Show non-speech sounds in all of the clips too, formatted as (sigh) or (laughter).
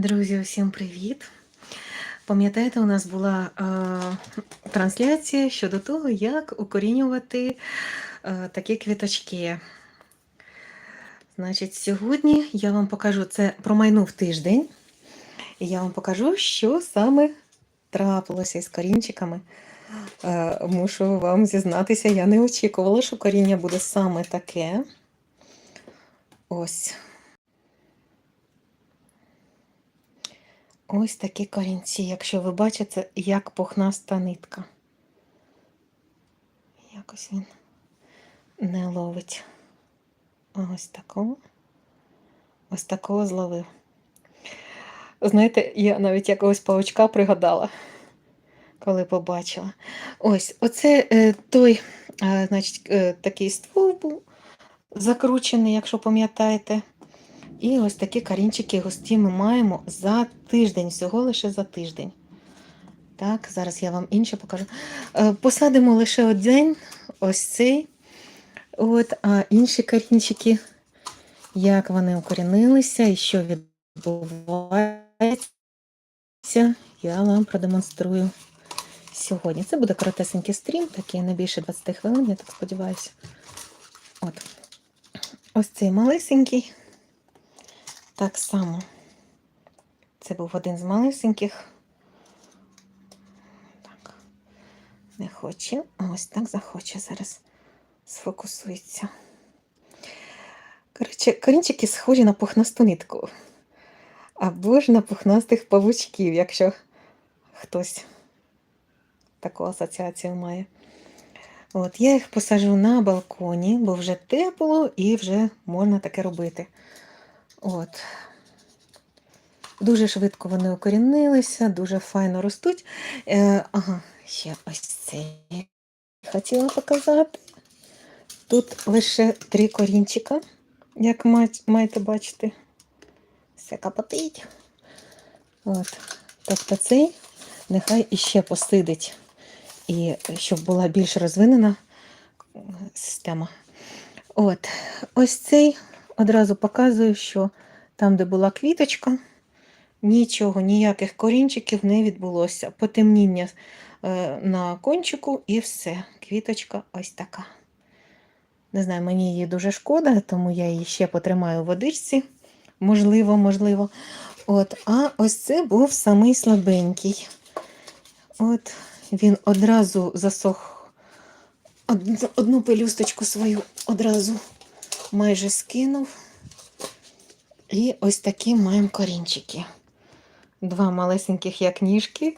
Друзі, всім привіт! Пам'ятаєте, у нас була е, трансляція щодо того, як укорінювати е, такі квіточки. Значить, сьогодні я вам покажу це промайнув тиждень, і я вам покажу, що саме трапилося із корінчиками. Е, мушу вам зізнатися, я не очікувала, що коріння буде саме таке. Ось. Ось такі корінці, якщо ви бачите, як пухнаста нитка. Якось він не ловить. Ось такого. Ось такого зловив. Знаєте, я навіть якогось павучка пригадала, коли побачила. Ось, оце е, той, е, значить, е, такий ствол був закручений, якщо пам'ятаєте. І ось такі корінчики густі ми маємо за тиждень, всього лише за тиждень. Так, зараз я вам інше покажу. Е, Посадимо лише один, ось цей. От, а інші корінчики, як вони укорінилися і що відбувається, я вам продемонструю сьогодні. Це буде коротесенький стрім, такий не більше 20 хвилин, я так сподіваюся. От. Ось цей малесенький. Так само. Це був один з малесеньких. Так, не хоче. Ось так захоче зараз сфокусується. Коротше, корінчики схожі на пухнасту нитку. Або ж на пухнастих павучків, якщо хтось таку асоціацію має. От, я їх посаджу на балконі, бо вже тепло і вже можна таке робити. От. Дуже швидко вони укорінилися, дуже файно ростуть. Е, Ага, ще ось це хотіла показати. Тут лише три корінчика, як маєте бачити. Все капотить. От. Тобто цей нехай іще посидить, і щоб була більш розвинена система. От, ось цей одразу показую, що там, де була квіточка, нічого, ніяких корінчиків не відбулося. Потемніння е, на кончику і все. Квіточка ось така. Не знаю, мені її дуже шкода, тому я її ще потримаю в водичці. Можливо, можливо. От, А ось це був самий слабенький. От, Він одразу засох одну пелюсточку свою одразу майже скинув. І ось такі маємо корінчики. Два малесеньких, як ніжки.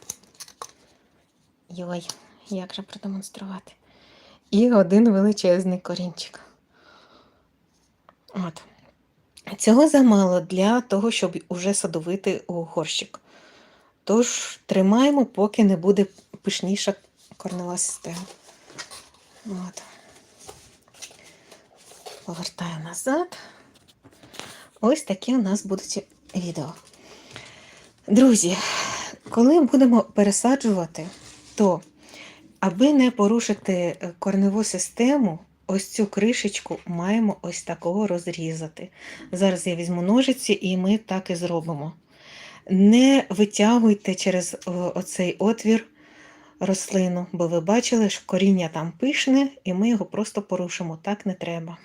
Йой, як же продемонструвати. І один величезний корінчик. От. Цього замало для того, щоб уже садовити у горщик. Тож, тримаємо, поки не буде пишніша корнева система. От. Повертаю назад. Ось такі у нас будуть відео. Друзі, коли будемо пересаджувати, то, аби не порушити корневу систему, ось цю кришечку маємо ось такого розрізати. Зараз я візьму ножиці і ми так і зробимо. Не витягуйте через оцей отвір рослину, бо ви бачили, що коріння там пишне, і ми його просто порушимо. Так не треба.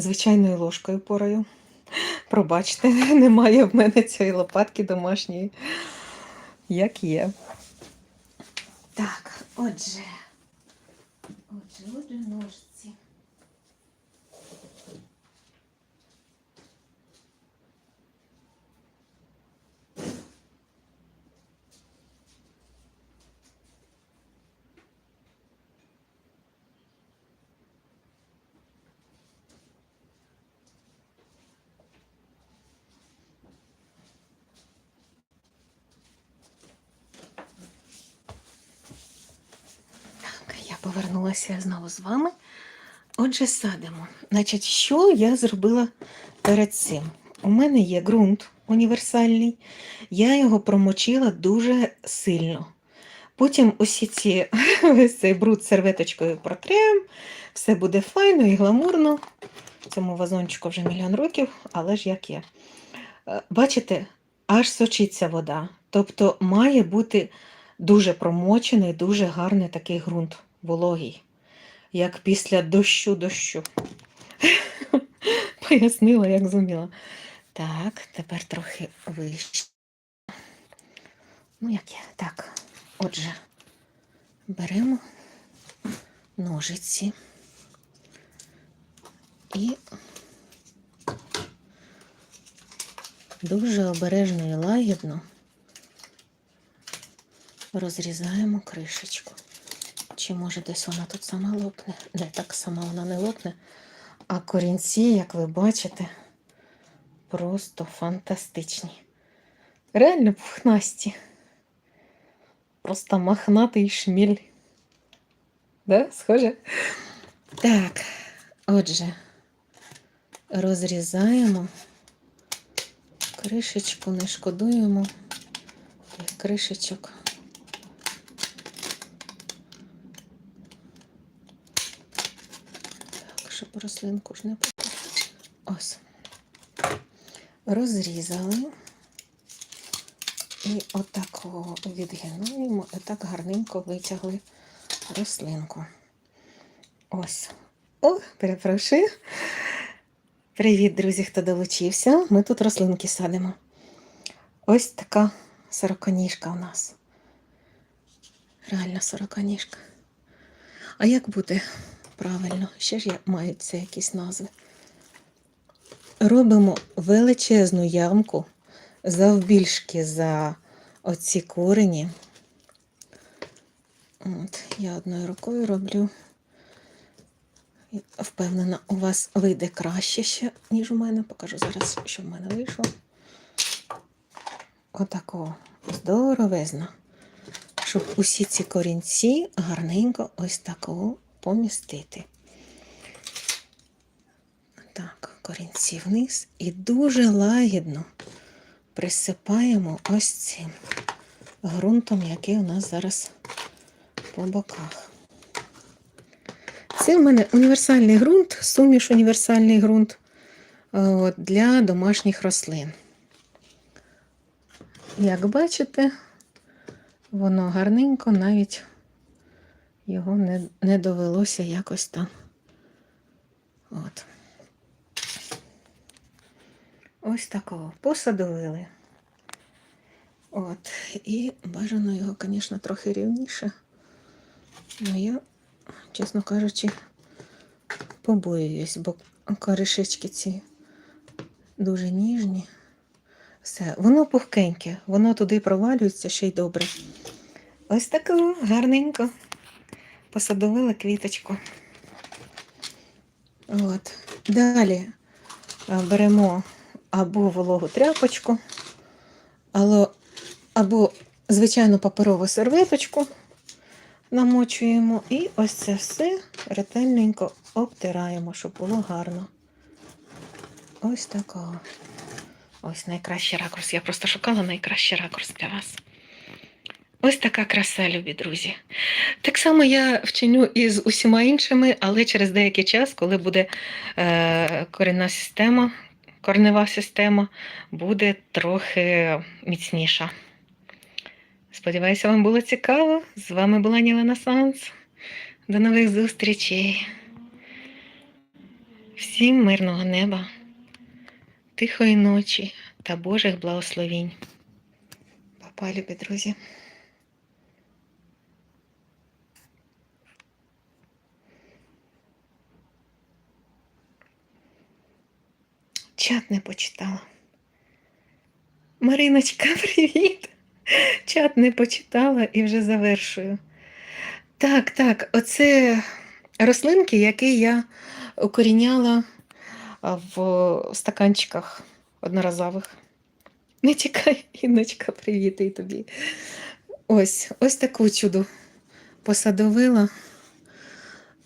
Звичайною ложкою порою. Пробачте, (laughs) немає в мене цієї лопатки домашньої, як є. Так, отже. Отже, отже, ножці. Повернулася знову з вами. Отже, садимо. Значить, що я зробила перед цим? У мене є ґрунт універсальний, я його промочила дуже сильно. Потім усі ці (laughs) весь цей бруд серветочкою протрем, все буде файно і гламурно. Цьому вазончику вже мільйон років, але ж як є. Е, Бачите, аж сочиться вода. Тобто має бути дуже промочений, дуже гарний такий ґрунт, вологий, як після дощу дощу. (laughs) Пояснила, як зуміла. Так, тепер трохи вище. Ну, як є? Так, отже, беремо ножиці і дуже обережно і лагідно розрізаємо кришечку. Чи може десь вона тут сама лопне? Не так сама вона не лопне. А корінці, як ви бачите, просто фантастичні. Реально пухнасті. Просто махнатий шміль. Да, схоже? Так, отже, розрізаємо. Кришечку не шкодуємо. Кришечок. Так, щоб рослинку ж не попала. Ось. Розрізали. І отако відгинуємо, і так гарненько витягли рослинку. Ось. О, перепрошую. Привіт, друзі, хто долучився. Ми тут рослинки садимо. Ось така сороконіжка у нас. Реально сороконіжка. А як буде правильно? Ще ж мають це якісь назви. Робимо величезну ямку завбільшки за оці корені. От, я одною рукою роблю. Впевнена, у вас вийде краще ще, ніж у мене. Покажу зараз, що в мене вийшло. Отакого здоровезно. Щоб усі ці корінці гарненько ось такого помістити. Так, корінці вниз і дуже лагідно присипаємо ось цим ґрунтом, який у нас зараз по боках. Це в мене універсальний ґрунт, суміш універсальний ґрунт е, для домашніх рослин. Як бачите, воно гарненько, навіть його не, не довелося якось там. От. Ось такого посадовили. От. І бажано його, звісно, трохи рівніше. Ну, я, чесно кажучи, побоююсь, бо коришечки ці дуже ніжні. Все, воно пухкеньке, воно туди провалюється ще й добре. Ось таку гарненько посадовила квіточку. От. Далі беремо або вологу тряпочку, або, або звичайну паперову серветочку намочуємо і ось це все ретельненько обтираємо, щоб було гарно. Ось такого. Ось найкращий ракурс. Я просто шукала найкращий ракурс для вас. Ось така краса, любі друзі. Так само я вчиню і з усіма іншими, але через деякий час, коли буде е, корінна система, корнева система, буде трохи міцніша. Сподіваюся, вам було цікаво. З вами була Ніла Санс. До нових зустрічей. Всім мирного неба, тихої ночі та Божих благословінь. Папа, любі друзі. Чат не почитала. Мариночка, (laughs) привіт! Чат не почитала і вже завершую. Так, так, оце рослинки, які я укоріняла в стаканчиках одноразових. Не тікай, Інночка, привіт і тобі. Ось, ось таку чуду посадовила.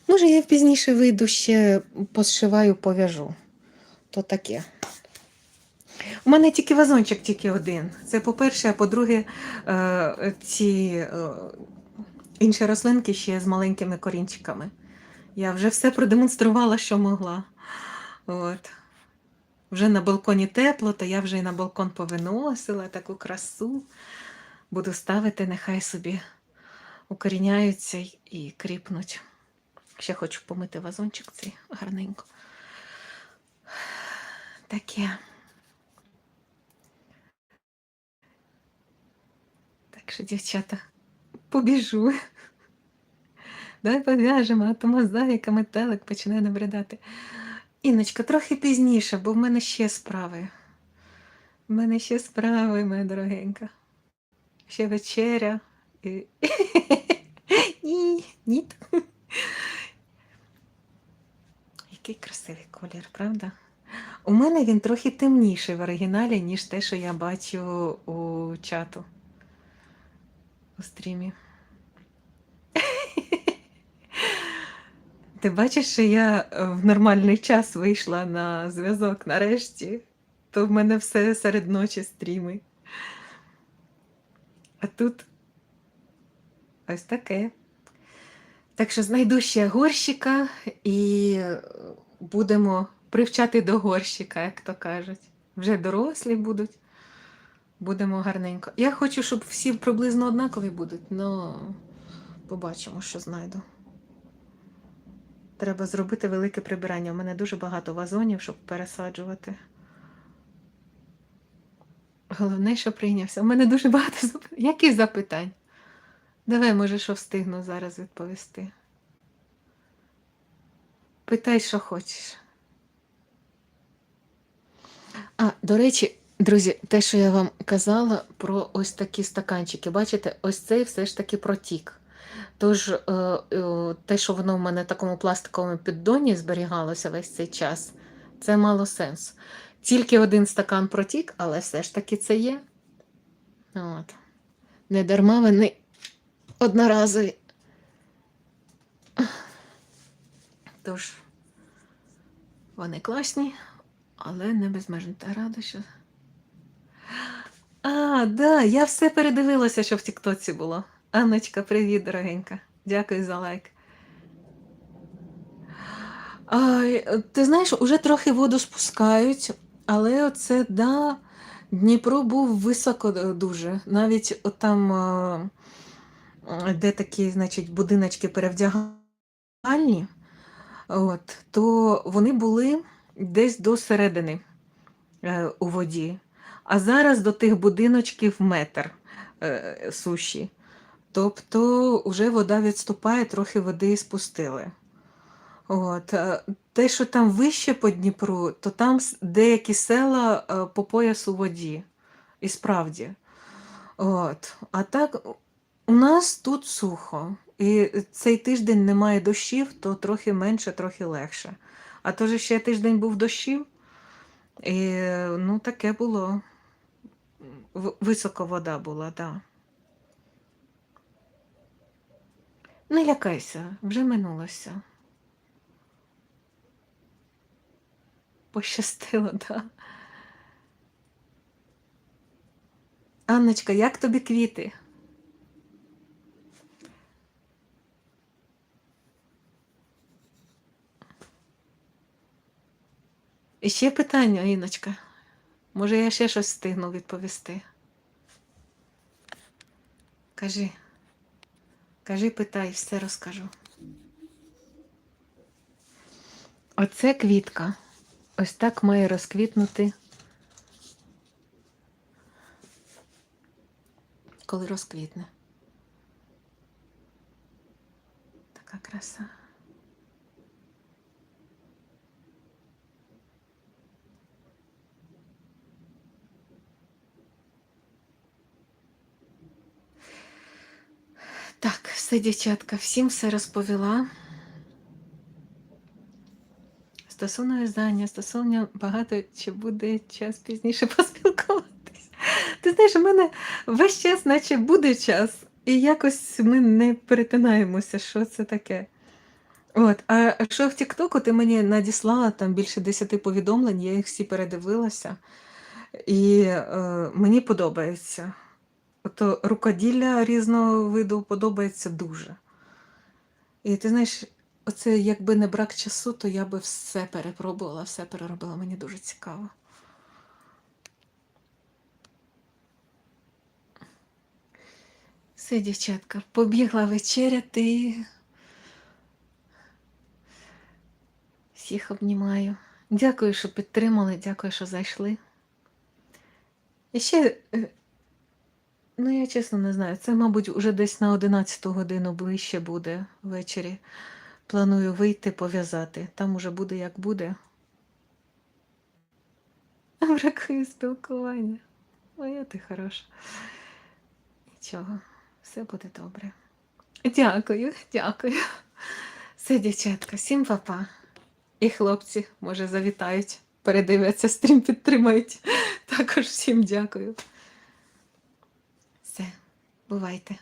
Може, я пізніше вийду ще посшиваю, пов'яжу. То таке. У мене тільки вазончик тільки один. Це по-перше, а по-друге, е, ці е, інші рослинки ще з маленькими корінчиками. Я вже все продемонструвала, що могла. От. Вже на балконі тепло, то я вже і на балкон повиносила таку красу. Буду ставити, нехай собі укоріняються і кріпнуть. Ще хочу помити вазончик цей гарненько. Таке. Так що, дівчата, побіжу. Давай пов'яжемо, а то мозаїка, метелик почне набридати. Інночка, трохи пізніше, бо в мене ще справи. В мене ще справи, моя дорогенька. Ще вечеря. І... (laughs) Ні, ні. Який красивий колір, правда? У мене він трохи темніший в оригіналі, ніж те, що я бачу у чату. У стрімі. Ти бачиш, що я е, в нормальний час вийшла на зв'язок нарешті, то в мене все серед ночі стріми. А тут ось таке. Так що знайду ще горщика і е, будемо привчати до горщика, як то кажуть. Вже дорослі будуть. Будемо гарненько. Я хочу, щоб всі приблизно однакові будуть, але побачимо, що знайду. Треба зробити велике прибирання. У мене дуже багато вазонів, щоб пересаджувати. Головне, що прийнявся. У мене дуже багато запитань. Які запитань? Давай, може, що встигну зараз відповісти. Питай, що хочеш. А, до речі, друзі, те, що я вам казала про ось такі стаканчики. Бачите, ось цей все ж таки протік. Тож, е, е, те, що воно в мене в такому пластиковому піддоні зберігалося весь цей час, це мало сенс. Тільки один стакан протік, але все ж таки це є. От. Не дарма вони одноразові. Тож, вони класні, але не безмежно. Та рада, що. А, да, я все передивилася, що в Тіктоці було. Анночка, привіт, дорогенька. Дякую за лайк. Ай, ти знаєш, уже трохи воду спускають, але оце, да, Дніпро був високо е, дуже. Навіть там, е, де такі, значить, будиночки перевдягальні, от, то вони були десь до середини е, у воді. А зараз до тих будиночків метр е, суші. Тобто вже вода відступає, трохи води спустили. От. е, Те, що там вище по Дніпру, то там деякі села по пояс у воді. І справді. От. А так, у нас тут сухо. І цей тиждень немає дощів, то трохи менше, трохи легше. А то ж ще тиждень був дощів, і ну, таке було. В- Високо вода була, так. Да. Не лякайся, вже минулося. Пощастило, так. Да. Анночка, як тобі квіти? І ще питання, Іночка. Може, я ще щось встигну відповісти? Кажи. Кажи, питай, все розкажу. Оце квітка. Ось так має розквітнути. Коли розквітне. Така краса. Так, все, дівчатка, всім все розповіла. Стосовно в'язання, стосовно багато чи буде час пізніше (laughs) поспілкуватись. Ти знаєш, у мене весь час, наче буде час, і якось ми не перетинаємося, що це таке. От, а що в Тіктоку ти мені надіслала там більше 10 повідомлень, я їх всі передивилася, і е, мені подобається. Ото рукоділля різного виду подобається дуже. І ти знаєш, оце якби не брак часу, то я би все перепробувала, все переробила. Мені дуже цікаво. Все, дівчатка, побігла вечеряти. Всіх обнімаю. Дякую, що підтримали, дякую, що зайшли. І ще, е, ну я чесно не знаю, це, мабуть, уже десь на 11 годину ближче буде ввечері. Планую вийти пов'язати. Там уже буде як буде. (laughs) Бракує спілкування. Моя ти хороша. Нічого, все буде добре. Дякую, дякую. Все, дівчатка, всім папа. І хлопці, може, завітають, передивляться стрім, підтримають. Також всім дякую. Бувайте.